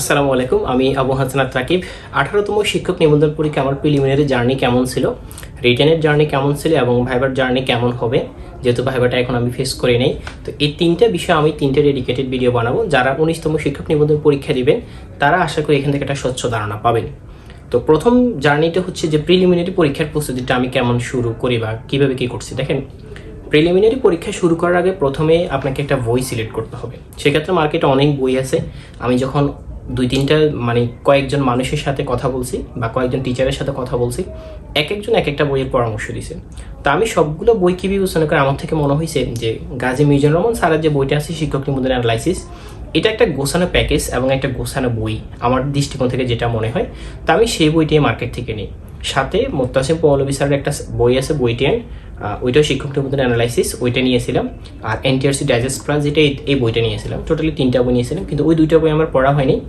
আসসালামু আলাইকুম, আমি আবু হাসনাত রাকিব আঠারোতম শিক্ষক নিবন্ধন পরীক্ষা আমার প্রিলিমিনারি জার্নি কেমন ছিল? রিটেনের জার্নি কেমন ছিল এবং ভাইবার জার্নি কেমন হবে? যেহেতু ভাইবাটা এখন আমি ফেস করে নেই, তো এই তিনটা বিষয়ে আমি তিনটে ডেডিকেটেড ভিডিও বানাবো। যারা উনিশতম শিক্ষক নিবন্ধন পরীক্ষা দিবেন, তারা আশা করি এখান থেকে একটা স্বচ্ছ ধারণা পাবেন। তো প্রথম জার্নিটা হচ্ছে যে প্রিলিমিনারি পরীক্ষার প্রস্তুতিটা আমি কেমন শুরু করি বা কীভাবে কী করছি, দেখেন। প্রিলিমিনারি পরীক্ষা শুরু করার আগে প্রথমে আপনাকে একটা বই সিলেক্ট করতে হবে। সেক্ষেত্রে মার্কেটে অনেক বই আছে। আমি যখন দুই তিনটা মানে কয়েকজন মানুষের সাথে কথা বলছি বা কয়েকজন টিচারের সাথে কথা বলছি এক একজন এক একটা বইয়ের পরামর্শ দিছে। তো আমি সবগুলো বই কি বিবেচনা করে আমার থেকে মনে হয়েছে যে গাজী মিউজিয়াম রহমান স্যারের যে বইটা আছে, শিক্ষক নিবন্ধন অ্যানালাইসিস এটা একটা গোছানো প্যাকেজ এবং একটা গোছানো বই আমার দৃষ্টিকোণ থেকে যেটা মনে হয়। তা আমি সেই বইটি মার্কেট থেকে নিই। সাথে মোত্তাসিম পৌলবী স্যারের একটা বই আছে, বইটি ওইটাও শিক্ষক নিবন্ধন অ্যানালাইসিস ওইটা নিয়েছিলাম। আর এনটিআরসি ডাইজেস্ট প্লাস যেটা, এই- বইটা নিয়েছিলাম। টোটালি তিনটা বই নিয়েছিলাম, কিন্তু ওই দুইটা বই আমার পড়া হয়নি।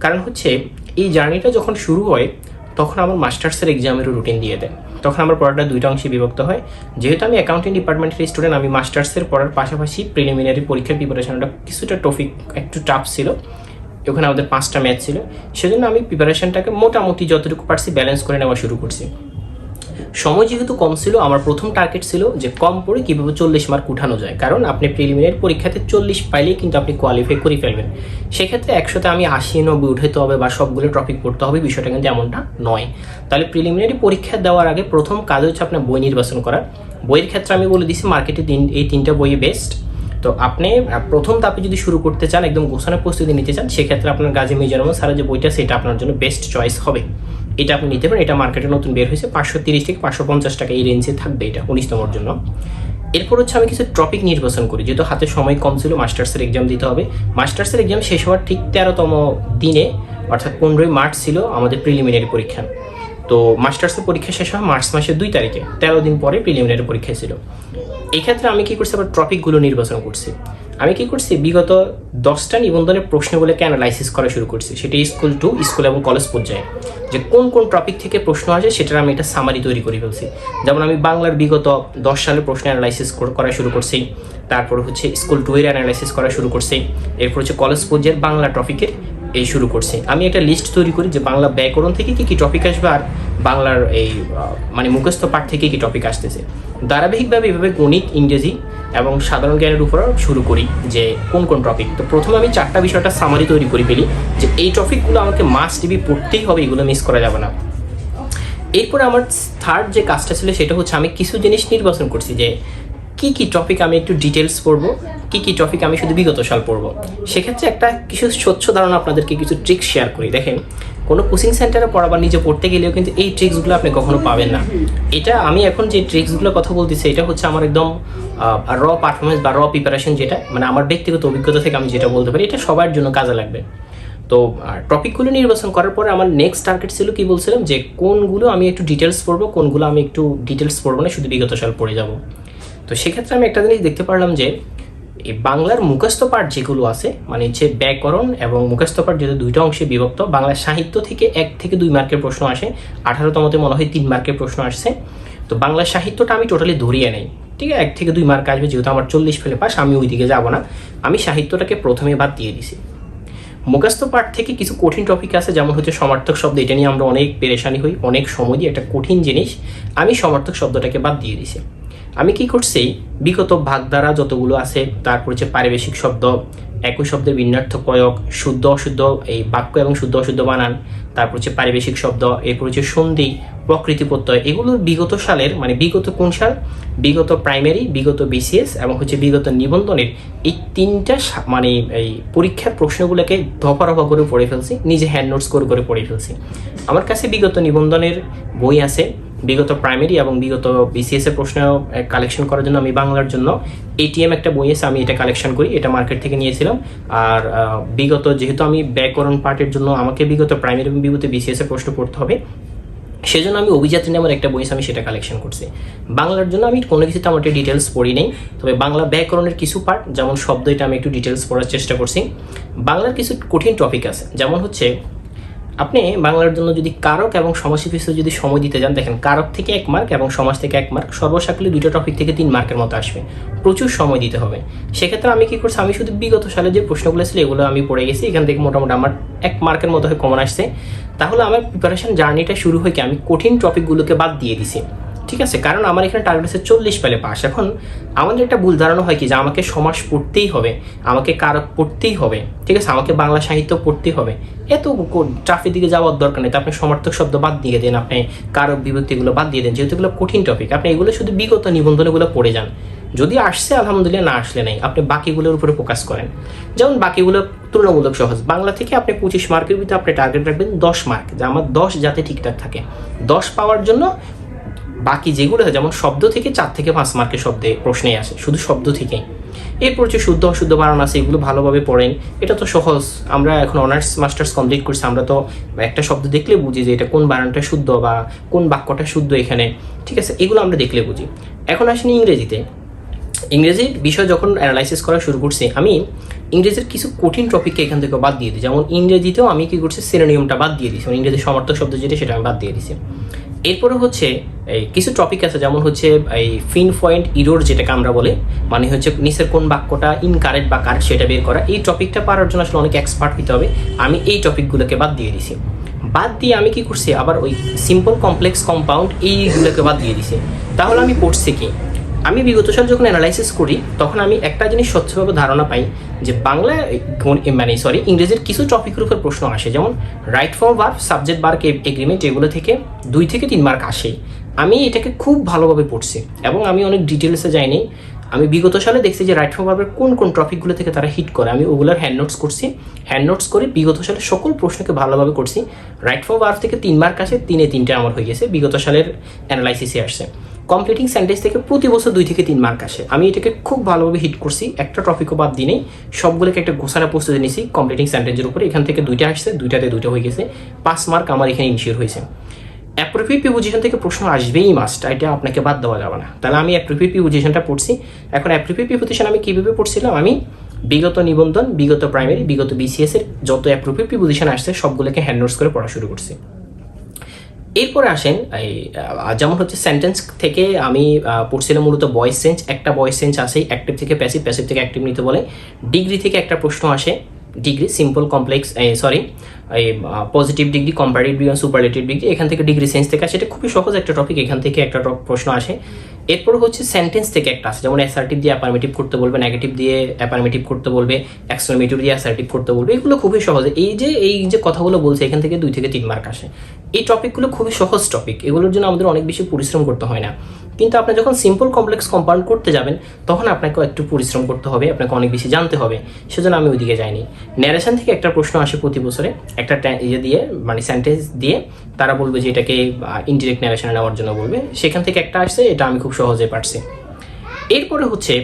কারণ হচ্ছে, এই জার্নিটা যখন শুরু হয়, তখন আমার মাস্টার্সের এক্সামেরও রুটিন দিয়ে দেয়। তখন আমার পড়াটা দুইটা অংশে বিভক্ত হয়। যেহেতু আমি অ্যাকাউন্টিং ডিপার্টমেন্টের স্টুডেন্ট আমি মাস্টার্সের পড়ার পাশাপাশি প্রিলিমিনারি পরীক্ষার প্রিপারেশনটা কিছুটা টপিক একটু টাফ ছিল। ওখানে আমাদের পাঁচটা ম্যাচ ছিল, সেজন্য আমি প্রিপারেশনটাকে মোটামুটি যতটুকু পারছি ব্যালেন্স করে নেওয়া শুরু করছি। সময় যেহেতু কম ছিল, আমার প্রথম টার্গেট ছিল যে কম পড়ে কীভাবে চল্লিশ মার্ক উঠানো যায়। কারণ আপনি প্রিলিমিনারি পরীক্ষাতে চল্লিশ পাইলেই কিন্তু আপনি কোয়ালিফাই করে ফেলবেন। সেক্ষেত্রে একশোতে আমি আশি, নব্বই উঠাতে হবে বা সবগুলো টপিক পড়তে হবে, বিষয়টা কিন্তু এমনটা নয়। তাহলে প্রিলিমিনারি পরীক্ষা দেওয়ার আগে প্রথম কাজ হচ্ছে আপনার বই নির্বাচন করা। বইয়ের ক্ষেত্রে আমি বলে দিছি মার্কেটে তিন, এই তিনটা বই বেস্ট তো আপনি প্রথম ধাপে যদি শুরু করতে চান, একদম গোছানো প্রস্তুতি নিতে চান, সেক্ষেত্রে আপনার গাজী মিউজিয়াম সারা যে বইটা, সেটা আপনার জন্য বেস্ট চয়েস হবে। এটা আপনি নিতে পারেন, এটা মার্কেটে নতুন বের হয়েছে, পাঁচশো তিরিশ থেকে পাঁচশো পঞ্চাশ টাকা এই রেঞ্জে থাকবে এটা উনিশতমর জন্য। এরপর হচ্ছে আমি কিছু টপিক নির্বাচন করি, যেহেতু হাতে সময় কম ছিল মাস্টার্সের এক্সাম দিতে হবে। মাস্টার্সের এক্সাম শেষ হওয়ার ঠিক তেরোতম দিনে, অর্থাৎ পনেরোই মার্চ ছিল আমাদের প্রিলিমিনারি পরীক্ষা। তো মাস্টার্সের পরীক্ষা শেষ হয় মার্চ মাসের দুই তারিখে, তেরো দিন পরে প্রিলিমিনারি পরীক্ষা ছিল। এই ক্ষেত্রে আমি কি করছি, আবার টপিকগুলো নির্বাচন করছি। আমি কি করছি, বিগত দশটা নিবন্ধনের প্রশ্নগুলোকে অ্যানালাইসিস করা শুরু করছি। সেটা স্কুল টু স্কুল এবং কলেজ পর্যায়ে। যে কোন কোন টপিক থেকে প্রশ্ন আসে সেটার আমি একটা সামারি তৈরি করে ফেলছি। যেমন আমি বাংলার বিগত দশ সালের প্রশ্ন অ্যানালাইসিস করা শুরু করছি, তারপর হচ্ছে স্কুল টু এর অ্যানালাইসিস করা শুরু করছি, এরপর হচ্ছে কলেজ পর্যায়ের বাংলা টপিকের এই শুরু করছি। আমি একটা লিস্ট তৈরি করি যে বাংলা ব্যাকরণ থেকে কী কী টপিক আসবে আর বাংলার এই মানে মুখস্থ পাঠ থেকে কি টপিক আসতেছে। ধারাবাহিকভাবে এভাবে গণিত, ইংরেজি এবং সাধারণ জ্ঞানের উপর শুরু করি যে কোন কোন টপিক তো প্রথমে আমি চারটা বিষয়টা সামারি তৈরি করে ফেলি যে এই টপিকগুলো আমাকে মাস টিভি পড়তেই হবে, এগুলো মিস করা যাবে না। এরপরে আমার থার্ড যে কাজটা ছিল সেটা হচ্ছে আমি কিছু জিনিস নির্বাচন করছি যে কি কি টপিক আমি একটু ডিটেলস পড়ব? কি কি টপিক আমি শুধু বিগত সাল পড়ব? সেক্ষেত্রে একটা কিছু স্বচ্ছ ধারণা আপনাদেরকে কিছু ট্রিক্স শেয়ার করি। দেখেন, কোনো কোচিং সেন্টারে পড়াবার নিজে পড়তে গেলেও কিন্তু এই ট্রিক্সগুলো আপনি কখনো পাবেন না। এটা আমি এখন যে ট্রিক্সগুলোর কথা বলতেছি, এটা হচ্ছে আমার একদম র পারফরমেন্স বা র প্রিপারেশন যেটা মানে আমার ব্যক্তিগত অভিজ্ঞতা থেকে আমি যেটা বলতে পারি, এটা সবার জন্য কাজে লাগবে। তো টপিকগুলো নির্বাচন করার পরে আমার নেক্সট টার্গেট ছিল কি বলছিলাম, যে কোনগুলো আমি একটু ডিটেলস পড়ব, কোনগুলো আমি একটু ডিটেলস পড়ব না, শুধু বিগত সাল পড়ে যাব। তো সেক্ষেত্রে আমি একটা জিনিস দেখতে পারলাম যে, এই বাংলার মুখস্থ পাঠ যেগুলো আছে মানে যে ব্যাকরণ এবং মুখস্থ পাঠ যেহেতু দুইটা অংশে বিভক্ত, বাংলা সাহিত্য থেকে এক থেকে দুই মার্কের প্রশ্ন আসে আঠারোতমতে মনে হয় তিন মার্কের প্রশ্ন আসছে। তো বাংলা সাহিত্যটা আমি টোটালি ধরিয়ে নেই, ঠিক আছে? এক থেকে দুই মার্ক আসবে, যেহেতু আমার চল্লিশ ফেলে পাস, আমি ওই দিকে যাব না। আমি সাহিত্যটাকে প্রথমে বাদ দিয়ে দিছি। মুখস্থ পাঠ থেকে কিছু কঠিন টপিক আছে, যেমন হচ্ছে সমার্থক শব্দ, এটা নিয়ে আমরা অনেক পেরেশানি হই, অনেক সময় দিই, একটা কঠিন জিনিস, আমি সমার্থক শব্দটাকে বাদ দিয়ে দিছি। আমি কি করছি? বিগত ভাগধারা যতগুলো আছে তারপর হচ্ছে পারিবেশিক শব্দ, একই শব্দের বিন্যার্থ প্রয়োগ শুদ্ধ, অশুদ্ধ, এই বাক্য এবং শুদ্ধ, অশুদ্ধ বানান তারপর হচ্ছে পারিবেশিক শব্দ এরপর হচ্ছে সন্ধি, প্রকৃতি প্রত্যয়, এগুলো বিগত সালের মানে বিগত কোন সাল? বিগত প্রাইমারি, বিগত বিসিএস এবং হচ্ছে বিগত নিবন্ধনের এই তিনটা মানে এই পরীক্ষার প্রশ্নগুলোকে ধপা রফা করে পড়ে ফেলছি, নিজে হ্যান্ড নোটস করে করে পড়ে ফেলছি। আমার কাছে বিগত নিবন্ধনের বই আছে বিগত প্রাইমারি এবং বিগত বিসিএস এর প্রশ্ন কালেকশন করার জন্য আমি বাংলার জন্য এটিএম একটা বই আছে আমি এটা কালেকশন করি, এটা মার্কেট থেকে নিয়েছিলাম। আর বিগত যেহেতু আমি ব্যাকরণ পার্টের জন্য আমাকে বিগত প্রাইমারি এবং বিগত বিসিএস এর প্রশ্ন পড়তে হবে, সেজন্য আমি অভিযাত্রী নামের একটা বই আমি সেটা কালেকশন করছি। বাংলার জন্য আমি কোনো কিছুতে আমার ডিটেলস পড়ি নেই, তবে বাংলা ব্যাকরণের কিছু পার্ট যেমন শব্দ, এটা আমি একটু ডিটেলস পড়ার চেষ্টা করছি। বাংলার কিছু কঠিন টপিক আছে, যেমন হচ্ছে আপনি বাংলার জন্য যদি কারক এবং সমাস যদি সময় দিতে যান, দেখেন কারক থেকে এক মার্ক এবং সমাজ থেকে এক মার্ক সর্বসাকলে দুইটা টপিক থেকে তিন মার্কের মতো আসবে। প্রচুর সময় দিতে হবে। সেক্ষেত্রে আমি কি করছি, আমি শুধু বিগত সালে যে প্রশ্নগুলো ছিল, এগুলো আমি পড়ে গেছি। এখান থেকে মোটামুটি আমার এক মার্কের মতো হয়ে কমন আসছে। তাহলে আমার প্রিপারেশন জার্নিটা শুরু হয়ে আমি কঠিন টপিকগুলোকে বাদ দিয়ে দিছি। ঠিক আছে, কারণ আমার এখানে টার্গেট আছে চল্লিশ পেলে পাস এখন আমাদের একটা ভুল ধারণা হয় কি, যে আমাকে সমাজ পড়তেই হবে, আমাকে কারক পড়তেই হবে, ঠিক আছে, আমাকে বাংলা সাহিত্য পড়তেই হবে। এত ট্রাফিক দিকে যাওয়ার দরকার নেই, তো আপনি সমার্থক শব্দ বাদ দিয়ে দেন, আপনি কারক বিভক্তিগুলো বাদ দিয়ে দেন, যেহেতু এগুলো কঠিন টপিক আপনি এগুলো শুধু বিগত নিবন্ধনগুলো পড়ে যান। যদি আসছে, আলহামদুলিল্লাহ না আসলে নেই, আপনি বাকিগুলোর উপরে ফোকাস করেন। যেমন বাকিগুলো তুলনামূলক সহজ, বাংলা থেকে আপনি পঁচিশ মার্কের ভিতরে আপনি টার্গেট রাখবেন দশ মার্ক যে আমার দশ যাতে ঠিকঠাক থাকে। দশ পাওয়ার জন্য বাকি যেগুলো যেমন শব্দ থেকে চার থেকে পাঁচ মার্কের শব্দে প্রশ্নেই আসে, শুধু শব্দ থেকেই। এরপর হচ্ছে শুদ্ধ অশুদ্ধ বানান আছে, এগুলো ভালোভাবে পড়েন। এটা তো সহজ, আমরা এখন অনার্স মাস্টার্স কমপ্লিট করছি, আমরা তো একটা শব্দ দেখলে বুঝি যে এটা কোন বানানটা শুদ্ধ বা কোন বাক্যটা শুদ্ধ এখানে, ঠিক আছে? এগুলো আমরা দেখলে বুঝি। এখন আসেনি ইংরেজিতে। ইংরেজির বিষয় যখন অ্যানালাইসিস করা শুরু করছি, আমি ইংরেজির কিছু কঠিন টপিককে এখান থেকে বাদ দিয়ে দিই। যেমন ইংরেজিতেও আমি কী করছি সিনোনিয়মটা বাদ দিয়ে দিয়েছি মানে ইংরেজি সমর্থক শব্দ যেটা, সেটা আমি বাদ দিয়ে দিয়েছি এরপরে হচ্ছে এই কিছু টপিক আছে, যেমন হচ্ছে এই ফিন পয়েন্ট ইরোর যেটাকে আমরা বলি মানে হচ্ছে নিচের কোন বাক্যটা ইনকারেক্ট বা কারেক্ট সেটা বের করা। এই টপিকটা পারার জন্য আসলে অনেক এক্সপার্ট হতে হবে। আমি এই টপিকগুলোকে বাদ দিয়ে দিছি। বাদ দিয়ে আমি কি করছি? আবার ওই সিম্পল কমপ্লেক্স কম্পাউন্ড এইগুলোকে বাদ দিয়ে দিছি। তাহলে আমি পড়ছি কি? আমি বিগত সাল যখন অ্যানালাইসিস করি, তখন আমি একটা জিনিস স্বচ্ছভাবে ধারণা পাই যে বাংলা মানে সরি ইংরেজির কিছু টপিকের উপর প্রশ্ন আসে। যেমন রাইট ফর্ম ভার্ব সাবজেক্ট বার্ক এগ্রিমেন্ট এগুলো থেকে দুই থেকে তিন মার্ক আসে। আমি এটাকে খুব ভালোভাবে পড়ছি এবং আমি অনেক ডিটেলসে যাইনি। আমি বিগত সালে দেখছি যে রাইট ফর্ম ভার্বের কোন কোন টপিকগুলো থেকে তারা হিট করে। আমি ওগুলোর হ্যান্ড নোটস করছি। হ্যান্ড নোটস করে বিগত সালে সকল প্রশ্নকে ভালোভাবে করছি। রাইট ফর্ম ভার্ব থেকে তিন মার্ক আসে, তিনে তিনটে আমার হয়ে গেছে। বিগত সালের অ্যানালাইসিসে আসছে। কমপ্লিটিং সেন্টেন্স থেকে প্রতি বছর দুই থেকে তিন মার্ক আসে। আমি এটাকে খুব ভালোভাবে হিট করছি। একটা টপিকও বাদ দিই নেই। সবগুলোকে একটা গোছানো প্রস্তুতি নিয়েছি কমপ্লিটিং সেন্টেন্সের উপরে। এখান থেকে দুইটা আসছে। দুইটাতে দুইটা হয়ে গেছে। পাঁচ মার্ক আমার এখানে ইনশিওর হয়েছে। অ্যাপ্রোপ্রিয়েট প্রিপোজিশন থেকে প্রশ্ন আসবেই মাস্ট এটা আপনাকে বাদ দেওয়া যাবে না। তাহলে আমি অ্যাপ্রোপ্রিয়েট প্রিপোজিশনটা পড়ছি। এখন অ্যাপ্রোপ্রিয়েট প্রিপোজিশন আমি কীভাবে পড়ছিলাম? আমি বিগত নিবন্ধন, বিগত প্রাইমারি বিগত বিসিএস এর যত অ্যাপ্রোপ্রিয়েট প্রিপোজিশন আসছে, সবগুলোকে হ্যান্ড নোটস করে পড়া শুরু করছি। এরপরে আসেন, এই যেমন হচ্ছে সেন্টেন্স থেকে আমি পড়ছিলাম মূলত ভয়েস চেঞ্জ একটা বয়েস চেঞ্জ আসেই অ্যাক্টিভ থেকে প্যাসিভ প্যাসিভ থেকে অ্যাক্টিভ নিতে বলে। ডিগ্রি থেকে একটা প্রশ্ন আসে degree simple complex sorry positive degree comparative degree superlative degree এখান থেকে ডিগ্রি সেন্স থেকে আসে। এটা খুবই সহজ একটা টপিক এখান থেকে একটা প্রশ্ন আসে। এরপর হচ্ছে সেন্টেন্স থেকে একটা আছে, যেমন অ্যাসার্টিভ দিয়ে অ্যাপারমেটিভ করতে বলবে নেগেটিভ দিয়ে অ্যাপারমেটিভ করতে বলবে অ্যাক্সোমেটিভ দিয়ে অ্যাসার্টিভ করতে বলবে, এগুলো খুবই সহজ। এই যে এই যে কথাগুলো বলছে, এখান থেকে দুই থেকে তিন মার্ক আসে। এই টপিকগুলো খুবই সহজ টপিক এগুলোর জন্য আমাদের অনেক বেশি পরিশ্রম করতে হয় না। কিন্তু আপনি যখন সিম্পল কমপ্লেক্স কম্পাউন্ড করতে যাবেন, তখন আপনাকে একটু পরিশ্রম করতে হবে, আপনাকে অনেক বেশি জানতে হবে। সেজন্য আমি ওইদিকে যাইনি। ন্যারেশন থেকে একটা প্রশ্ন আসে প্রতি বছরে, একটা ইয়ে দিয়ে মানে সেন্টেন্স দিয়ে, তারা বলবে যে এটাকে ইনডিরেক্ট ন্যারেশনে নেওয়ার জন্য বলবে। সেখান থেকে একটা আসছে, এটা আমি খুব সহজে পারছি। এরপরে হচ্ছে,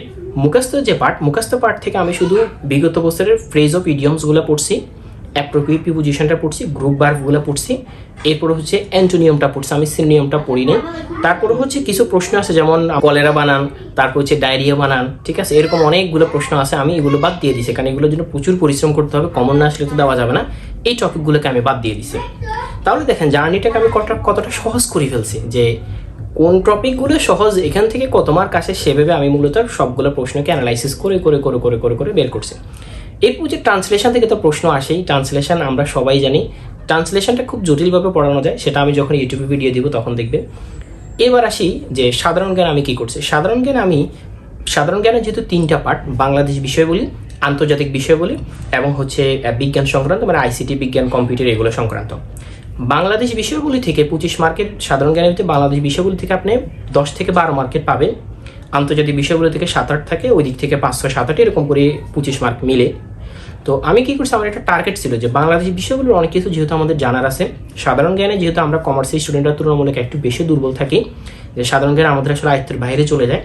মুখস্থ যে পার্ট মুখস্থ পার্ট থেকে আমি শুধু বিগত বছরের ফ্রেজ অফ ইডিয়মসগুলো পড়ছি। অ্যাপ্রোপ্রিয়েট প্রিপোজিশনটা পড়ছি গ্রুপ বার্বগুলো পড়ছি। এরপরে হচ্ছে অ্যান্টোনিয়ামটা পড়ছি, আমি সিনোনিয়ামটা পড়ি নাই। তারপরে হচ্ছে কিছু প্রশ্ন আছে, যেমন কলেরা বানান, তারপর হচ্ছে ডায়রিয়া বানান, ঠিক আছে? এরকম অনেকগুলো প্রশ্ন আছে, আমি এগুলো বাদ দিয়ে দিছি, কারণ এগুলোর জন্য প্রচুর পরিশ্রম করতে হবে কমন না আসলে তো দেওয়া যাবে না। এই টপিকগুলোকে আমি বাদ দিয়ে দিছি। তাহলে দেখেন জার্নিটাকে আমি কতটা কতটা সহজ করে ফেলছি, যে কোন টপিকগুলো সহজ, এখান থেকে কত মার্ক আসে সেভাবে আমি মূলত সবগুলো প্রশ্নকে অ্যানালাইসিস করে করে করে করে করে করে বের করছি। এরপর যে ট্রান্সলেশন থেকে তো প্রশ্ন আসেই ট্রান্সলেশন আমরা সবাই জানি। ট্রান্সলেশনটা খুব জটিলভাবে পড়ানো যায়, সেটা আমি যখন ইউটিউবে ভিডিও দিব তখন দেখবে। এবার আসি যে সাধারণ জ্ঞান আমি কি করছি? সাধারণ জ্ঞান আমি, সাধারণ জ্ঞানের যেহেতু তিনটা পার্ট, বাংলাদেশ বিষয় বলি, আন্তর্জাতিক বিষয় বলি, এবং হচ্ছে বিজ্ঞান সংক্রান্ত মানে আইসিটি বিজ্ঞান, কম্পিউটার, এগুলো সংক্রান্ত। বাংলাদেশ বিষয়গুলি থেকে পঁচিশ মার্কের সাধারণ জ্ঞানের ভিতরে বাংলাদেশ বিষয়গুলি থেকে আপনি দশ থেকে বারো মার্কেট পাবেন। আন্তর্জাতিক বিষয়গুলো থেকে সাত আট থাকে, ওই দিক থেকে পাঁচশো সাত আট, এরকম করে পঁচিশ মার্ক মিলে। তো আমি কী করছি, আমার একটা টার্গেট ছিল যে বাংলাদেশি বিষয়গুলোর অনেক কিছু যেহেতু আমাদের জানার আছে। সাধারণ জ্ঞানে যেহেতু আমরা কমার্সের স্টুডেন্টরা তুলনামূলক একটু বেশি দুর্বল থাকি, যে সাধারণ জ্ঞান আমাদের আসলে আয়ত্তের বাইরে চলে যায়।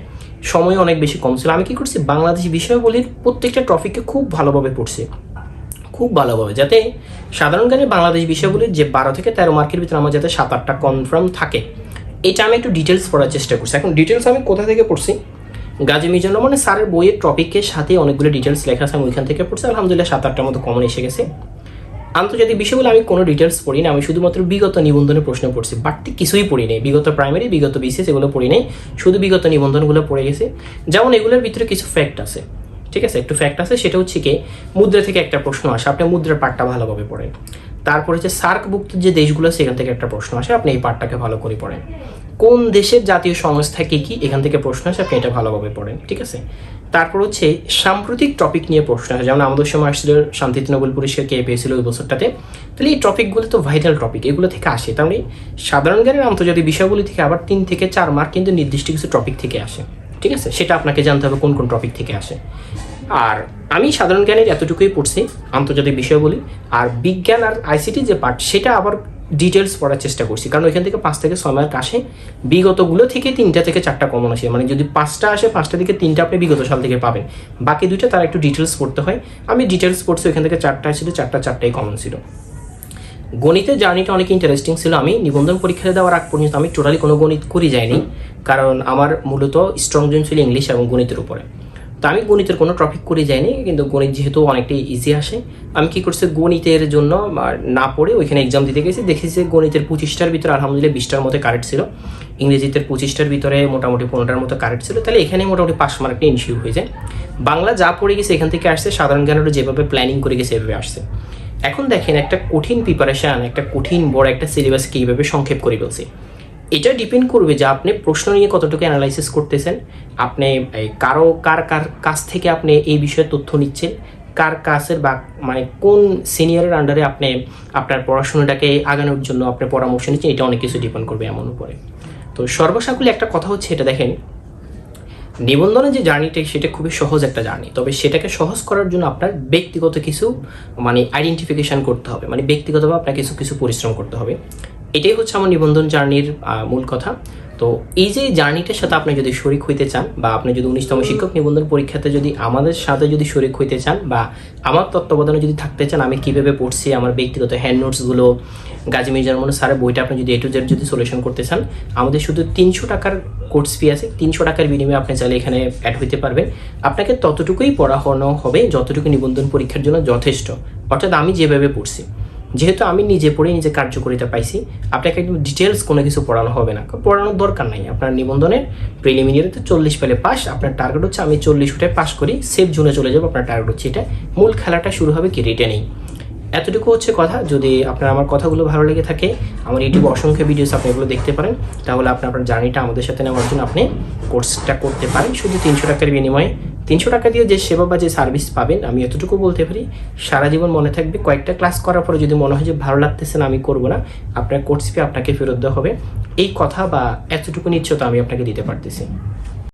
সময় অনেক বেশি কম ছিল। আমি কী করছি, বাংলাদেশি বিষয়গুলির প্রত্যেকটা টপিককে খুব ভালোভাবে পড়ছি। খুব ভালোভাবে, যাতে সাধারণ জ্ঞানে বাংলাদেশ বিষয়গুলির যে বারো থেকে তেরো মার্কের ভিতরে আমার যাতে সাত আটটা কনফার্ম থাকে। এটা আমি একটু ডিটেলস পড়ার চেষ্টা করছি। এখন ডিটেলস আমি কোথা থেকে পড়ছি? গাজী মিজানুর মানে স্যারের বইয়ের টপিকের সাথে অনেকগুলো ডিটেলস লেখা আছে, আমি ওইখান থেকে পড়ছি। আলহামদুলিল্লাহ সাত আটটার মতো কমন এসে গেছে। আন্তর্জাতিক বিষয়গুলো আমি কোনো ডিটেলস পড়ি না, আমি শুধুমাত্র বিগত নিবন্ধনের প্রশ্ন পড়ছি। বাড়তি কিছুই পড়ি নেই। বিগত প্রাইমারি বিগত বিসিএস এগুলো পড়ি নেই। শুধু বিগত নিবন্ধনগুলো পড়ে গেছে। যেমন এগুলোর ভিতরে কিছু ফ্যাক্ট আছে। ঠিক আছে? একটু ফ্যাক্ট আছে, সেটা হচ্ছে কি, মুদ্রা থেকে একটা প্রশ্ন আসে। আপনি মুদ্রার পাঠটা ভালোভাবে পড়েন। তারপরে হচ্ছে সার্কভুক্ত যে দেশগুলো সেখান থেকে একটা প্রশ্ন আসে। আপনি এই পাঠটাকে ভালো করে পড়েন। কোন দেশের জাতীয় সংস্থা কি কি? এখান থেকে প্রশ্ন আসে, আপনি এটা ভালোভাবে পড়েন, ঠিক আছে? তারপর হচ্ছে সাম্প্রতিক টপিক নিয়ে প্রশ্ন আসে। যেমন আমাদের সময় আসছিল শান্তিতে নোবেল পুরস্কার কে পেয়েছিল ওই বছরটাতে। তাহলে এই টপিকগুলো তো ভাইটাল টপিক এগুলো থেকে আসে। তার মানে সাধারণ জ্ঞানের আন্তর্জাতিক বিষয়গুলি থেকে আবার তিন থেকে চার মার্ক কিন্তু নির্দিষ্ট কিছু টপিক থেকে আসে, ঠিক আছে? সেটা আপনাকে জানতে হবে কোন কোন টপিক থেকে আসে। আর আমি সাধারণ জ্ঞানের এতটুকুই পড়ছি, আন্তর্জাতিক বিষয়গুলি আর বিজ্ঞান আর আইসিটি যে পার্ট সেটা আবার ডিটেলস পড়ার চেষ্টা করছি। কারণ ওইখান থেকে পাঁচ থেকে ছয় মার্ক আসে, বিগতগুলো থেকে তিনটা থেকে চারটা কমন আসে। মানে যদি পাঁচটা আসে, পাঁচটা থেকে তিনটা আপনি বিগত সাল থেকে পাবেন। বাকি দুইটা তার একটু ডিটেলস পড়তে হয়। আমি ডিটেলস পড়ছি, ওইখান থেকে চারটা ছিল চারটা, চারটাই কমন ছিল। গণিতের জার্নিটা অনেক ইন্টারেস্টিং ছিল। আমি নিবন্ধন পরীক্ষা দেওয়ার আগ পর্যন্ত আমি টোটালি কোনো গণিত করি যাইনি। কারণ আমার মূলত স্ট্রং জোন ছিল ইংলিশ এবং গণিতের উপরে। তো আমি গণিতের কোনো টপিক করে যাইনি, কিন্তু গণিত যেহেতু অনেকটাই ইজি আসে, আমি কি করছি, গণিতের জন্য না পড়ে ওইখানে এক্সাম দিতে গেছি দেখেছি যে গণিতের পঁচিশটার ভিতরে আলহামদুলিল্লাহ বিশটার মতো কারেক্ট ছিল ইংরেজিতে পঁচিশটার ভিতরে মোটামুটি পনেরোটার মতো কারেক্ট ছিল, তাহলে এখানে মোটামুটি পাঁচ মার্কটা ইনশিউ হয়ে যায়। বাংলা যা পড়ে গেছে এখান থেকে আসছে, সাধারণ জ্ঞানেরও যেভাবে প্ল্যানিং করে গেছে এভাবে আসছে। এখন দেখেন একটা কঠিন প্রিপারেশন একটা কঠিন বড় একটা সিলেবাস কীভাবে সংক্ষেপ করে ফেলছি। এটা ডিপেন্ড করবে যে আপনি প্রশ্ন নিয়ে কতটুকু অ্যানালাইসিস করতেছেন, আপনি কারও, কার কার কাছ থেকে আপনি এই বিষয়ে তথ্য নিচ্ছেন, কার কাছের বা মানে কোন সিনিয়রের আন্ডারে আপনি আপনার পড়াশোনাটাকে আগানোর জন্য আপনি পরামর্শ নিচ্ছেন, এটা অনেক কিছু ডিপেন্ড করবে এমন উপরে। তো সর্বসাকুল্যে একটা কথা হচ্ছে এটা দেখেন, নিবন্ধনের যে জার্নিটা সেটা খুবই সহজ একটা জার্নি তবে সেটাকে সহজ করার জন্য আপনার ব্যক্তিগত কিছু মানে আইডেন্টিফিকেশন করতে হবে মানে ব্যক্তিগতভাবে আপনার কিছু কিছু পরিশ্রম করতে হবে। এটাই হচ্ছে আমার নিবন্ধন জার্নির মূল কথা। তো এই যে জার্নিটার সাথে আপনি যদি শরিক হইতে চান বা আপনি যদি উনিশতম শিক্ষক নিবন্ধন পরীক্ষাতে যদি আমাদের সাথে যদি শরিক হইতে চান বা আমার তত্ত্বাবধানে যদি থাকতে চান আমি কীভাবে পড়ছি আমার ব্যক্তিগত হ্যান্ড নোটসগুলো গাজী মির্জার মনে স্যারের বইটা আপনি যদি এ টু জেড যদি সলিউশন করতে চান আমাদের শুধু তিনশো টাকার কোর্স ফি আছে তিনশো টাকার বিনিময়ে আপনি চাইলে এখানে অ্যাড হইতে পারবেন। আপনাকে ততটুকুই পড়ানো হবে যতটুকু নিবন্ধন পরীক্ষার জন্য যথেষ্ট। অর্থাৎ আমি যেভাবে পড়ছি। যেহেতু আমি নিজে পড়ে নিজে কার্যকরিতা পাইছি, আপনাকে একদম ডিটেলস কোনো কিছু পড়ানো হবে না। পড়ানোর দরকার নাই। আপনার নিবন্ধনের প্রিলিমিনারিতে চল্লিশ পেলে পাস আপনার টার্গেট হচ্ছে আমি চল্লিশ উঠে পাস করি সেফ জুনে চলে যাব, আপনার টার্গেট হচ্ছে এটা। মূল খেলাটা শুরু হবে কি রিটেনিং এতটুকু হচ্ছে কথা। যদি আপনার আমার কথাগুলো ভালো লেগে থাকে, আমার ইউটিউবে অসংখ্য ভিডিওস আপনি এগুলো দেখতে পারেন। তাহলে আপনি আপনার জার্নিটা আমাদের সাথে নেওয়ার জন্য আপনি কোর্সটা করতে পারেন। শুধু তিনশো টাকার বিনিময়ে। তিনশো টাকা দিয়ে যে সেবা বা যে সার্ভিস পাবেন, আমি এতটুকু বলতে পারি, সারা জীবন মনে থাকবে। কয়েকটা ক্লাস করার পরে যদি মনে হয় যে ভালো লাগতেছে না, আমি করব না, আপনার কোর্স ফি আপনাকে ফেরত দেওয়া হবে। এই কথা বা এতটুকু নিশ্চয়তা আমি আপনাকে দিতে পারতেছি।